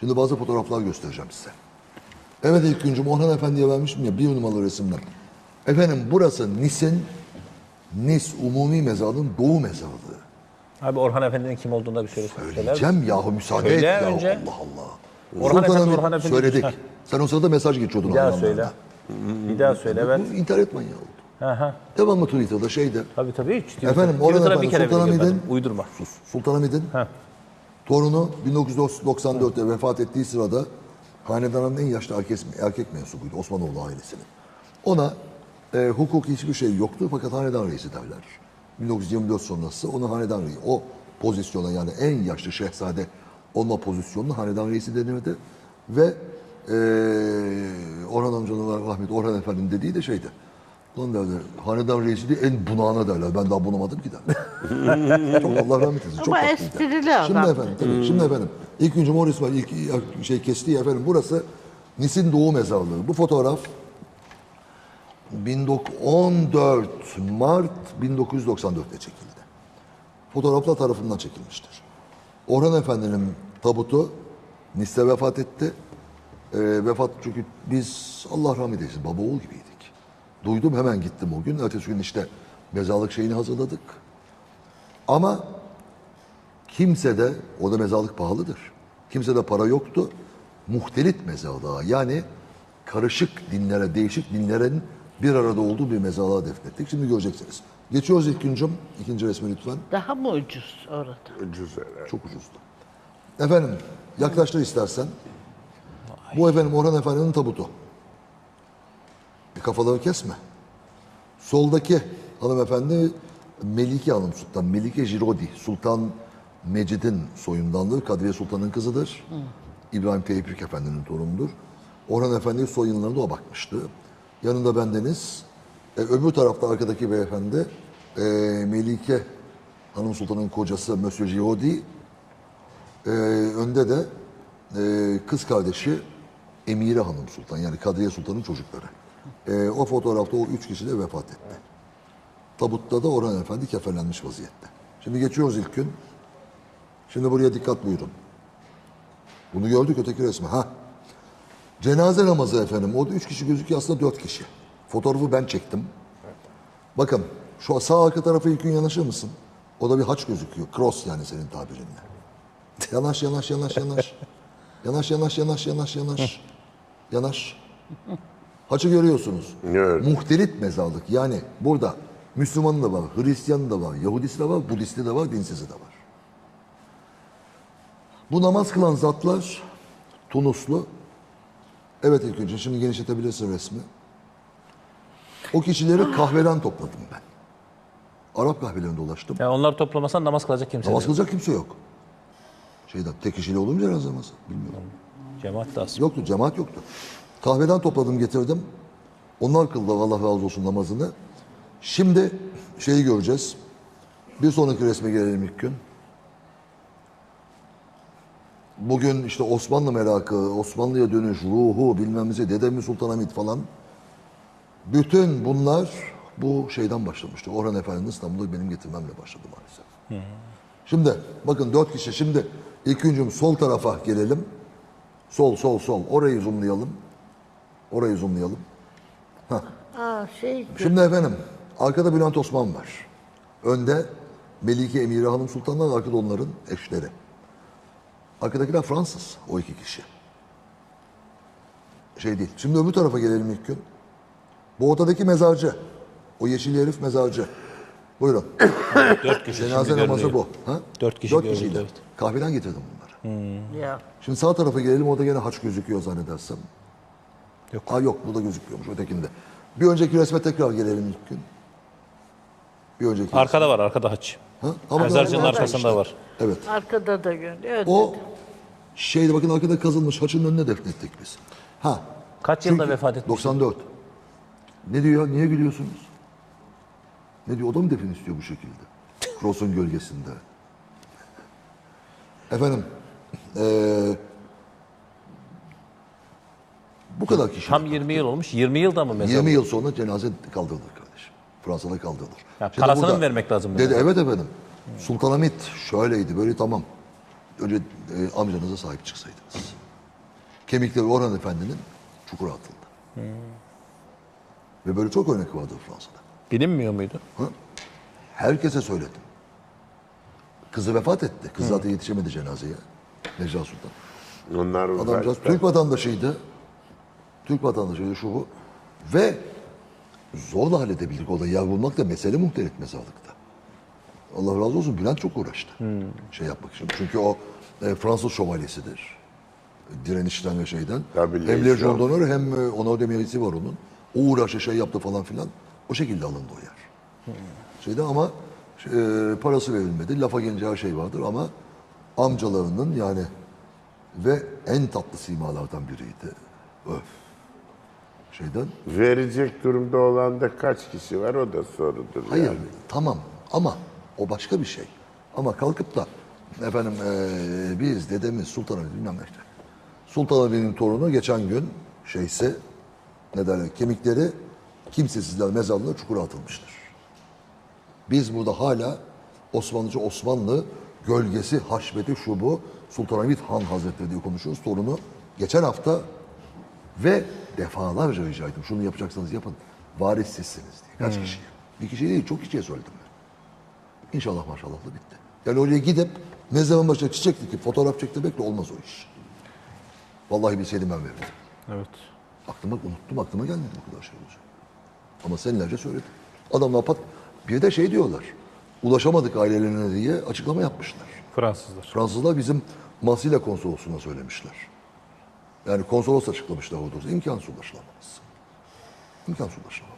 Şimdi bazı fotoğraflar göstereceğim size. Evet ilk güncüm Orhan Efendi'ye vermiştim ya bir numaralı resimden. Efendim burası Nis'in Nis Umumi Mezarlığı'nın doğu mezarlığı. Abi Orhan Efendi'nin kim olduğunu da bir söyle. Söyleyeceğim yahu müsaade Söyle et ya önce. Allah Allah. Orhan Efendi, Sultanahmet Orhan Efendi. Söyledik. Heh. Sen o sırada mesaj geçiyordun. Bir daha anlamlarına. söyle. Bir daha söyle evet. Bu internet manyağı oldu. Hı. Devamlı Twitter'da şeyde. Tabii tabii. Hiç Efendim Orhan Twitter'a Efendi bir kere bile Sultanahmet'in girmedim. Uydurma. Sus. Sultanahmet'in Heh. Torunu 1994'te vefat ettiği sırada hanedanın en yaşlı erkek, erkek mensubuydu Osmanoğlu ailesinin. Ona e, hukuk hiçbir şey yoktu fakat hanedan reisi derler. 1924 sonrası onu hanedan reisi, o pozisyona yani en yaşlı şehzade olma pozisyonunu hanedan reisi denirdi. Ve e, Orhan amcanın rahmet Orhan Efendi'nin dediği de şeydi. Lan derler, hanedan reisi değil en bunağına derler. Ben daha bunamadım ki derler. çok Allah rahmet eylesin. Çok Ama tatlıydı. esprili Şimdi adam. efendim, tabii, şimdi efendim. İlk günce Morris var, ilk şey kestiği efendim. Burası Nis'in doğu mezarlığı. Bu fotoğraf 1914 Mart 1994'te çekildi. Fotoğraflar tarafından çekilmiştir. Orhan Efendi'nin tabutu Nis'te vefat etti. Ee, vefat çünkü biz Allah rahmet eylesin baba oğul gibiydik. Duydum hemen gittim o gün. Ertesi gün işte mezarlık şeyini hazırladık. Ama kimse de, o da mezarlık pahalıdır. Kimse de para yoktu. Muhtelit mezarlığa yani karışık dinlere, değişik dinlerin bir arada olduğu bir mezarlığa defnettik. Şimdi göreceksiniz. Geçiyoruz ilk güncüm. İkinci resmi lütfen. Daha mı ucuz orada? Ucuz öyle. Çok ucuzdu. Efendim yaklaştır istersen. Bu efendim Orhan Efendi'nin tabutu. Kafaları kesme. Soldaki hanımefendi Melike Hanım Sultan. Melike Jirodi. Sultan Mecid'in soyundandır. Kadriye Sultan'ın kızıdır. İbrahim Tevfik Efendi'nin torunudur. Orhan Efendi soyunlarına o bakmıştı. Yanında bendeniz. E, öbür tarafta arkadaki beyefendi e, Melike Hanım Sultan'ın kocası Monsieur Jirodi. Ee, önde de e, kız kardeşi Emire Hanım Sultan yani Kadriye Sultan'ın çocukları. Ee, o fotoğrafta o üç kişi de vefat etti. Tabutta da Orhan Efendi kefenlenmiş vaziyette. Şimdi geçiyoruz ilk gün. Şimdi buraya dikkat buyurun. Bunu gördük öteki resmi. Ha. Cenaze namazı efendim. O da üç kişi gözüküyor aslında dört kişi. Fotoğrafı ben çektim. Bakın şu sağ arka tarafa ilk gün yanaşır mısın? O da bir haç gözüküyor. Cross yani senin tabirinle. Yanaş yanaş yanaş yanaş. Yanaş yanaş yanaş yanaş yanaş. Yanaş. Haçı görüyorsunuz. Evet. Muhtelit mezarlık. Yani burada Müslümanı da var, Hristiyanı da var, Yahudisi de var, Budisti de var, dinsizi de var. Bu namaz kılan zatlar Tunuslu. Evet ilk önce şimdi genişletebilirsin resmi. O kişileri kahveden topladım ben. Arap kahvelerinde dolaştım. Yani onlar toplamasan namaz kılacak kimse Namaz yok. kılacak kimse yok. Şeyden tek kişiyle olur mu cenaze namazı? Bilmiyorum. Cemaat de az. Yoktu, cemaat yoktu. Kahveden topladım, getirdim. Onlar kıldılar Allah razı olsun namazını. Şimdi şeyi göreceğiz. Bir sonraki resme gelelim ilk gün. Bugün işte Osmanlı merakı, Osmanlı'ya dönüş, ruhu, bilmem ne, Dedemi Sultanahmet falan. Bütün bunlar bu şeyden başlamıştı. Orhan Efendi'nin İstanbul'u benim getirmemle başladı maalesef. Şimdi bakın dört kişi. Şimdi ilk güncüm sol tarafa gelelim. Sol, sol, sol. Orayı zoomlayalım. Orayı zoomlayalım. Aa şey Şimdi efendim, arkada Bülent Osman var. Önde Melike Emire Hanım Sultanlar, arkada onların eşleri. Arkadakiler Fransız, o iki kişi. Şey değil. Şimdi öbür tarafa gelelim ilk gün. Bu ortadaki mezarcı. O yeşil herif mezarcı. Buyurun. Dört kişi Cenaze namazı bu. Ha? Dört kişi Dört görüldü, kişiyle. evet. Kahveden getirdim bunları. ya. Şimdi sağ tarafa gelelim. Orada gene haç gözüküyor zannedersem. Yok. Aa yok burada gözükmüyormuş ötekinde. Bir önceki resme tekrar gelelim ilk gün. Bir önceki Arkada var arkada haç. Ha? Ama Mezarcının arkasında işte. var. Evet. Arkada da görünüyor. O şeyde bakın arkada kazılmış haçın önüne defnettik biz. Ha. Kaç yılda Çünkü- vefat etmiş? 94. Ne diyor? Niye gülüyorsunuz? Ne diyor? O da mı defin istiyor bu şekilde? Cross'un gölgesinde. Efendim. eee, bu kadar kişi. Tam 20 yıl olmuş. 20 yılda mı mezar? 20 yıl sonra cenaze kaldırılır kardeşim. Fransa'da kaldırılır. Ya Şimdi parasını burada- mı vermek lazım Dedi evet efendim. Sultanahmet şöyleydi böyle tamam. Önce e, amcanıza sahip çıksaydınız. Kemikleri Orhan Efendi'nin çukura atıldı. Ve böyle çok örnek vardır Fransa'da. Bilinmiyor muydu? Herkese söyledim. Kızı vefat etti. Kız zaten yetişemedi cenazeye. Necla Sultan. Onlar Adamcağız. Türk vatandaşıydı. Türk vatandaşıydı şu bu. Ve zorla halledebildik olayı. Yer bulmak da mesele muhtelif mezarlıkta. Allah razı olsun Bülent çok uğraştı. Şey yapmak için. Çünkü o e, Fransız şövalyesidir. Direnişten ve şeyden. Tabii, hem Legion. D'Honneur hem e, Honor de Mérite'i var onun. O uğraşı şey yaptı falan filan. O şekilde alındı o yer. Şeyde ama e, parası verilmedi. Lafa gelince her şey vardır ama amcalarının yani ve en tatlı simalardan biriydi. Öf. Şeyden. Verecek durumda olan da kaç kişi var o da sorudur. Hayır yani. tamam ama o başka bir şey. Ama kalkıp da efendim eee, biz dedemiz Sultan Ali bilmem ne işte. Sultan Ali'nin torunu geçen gün şeyse ne derler kemikleri kimsesizler mezarlığına çukura atılmıştır. Biz burada hala Osmanlıca Osmanlı gölgesi haşmeti şu bu Sultan Hamid Han Hazretleri diye konuşuyoruz. Torunu geçen hafta ve defalarca rica ettim. Şunu yapacaksanız yapın. Varis sizsiniz diye. Kaç kişiye? Bir kişi değil, çok kişiye söyledim ben. İnşallah maşallahla bitti. Yani oraya gidip mezarın başına çiçek dikip fotoğraf çektirmekle olmaz o iş. Vallahi bilseydim ben verirdim. Evet. Aklıma unuttum, aklıma gelmedi bu kadar şey olacak. Ama senelerce söyledim. Adamlar pat... Bir de şey diyorlar. Ulaşamadık ailelerine diye açıklama yapmışlar. Fransızlar. Fransızlar bizim Masile konsolosluğuna söylemişler. Yani konsolos açıklamışlar o durumda. İmkansız ulaşılamaz. İmkansız ulaşılamaz.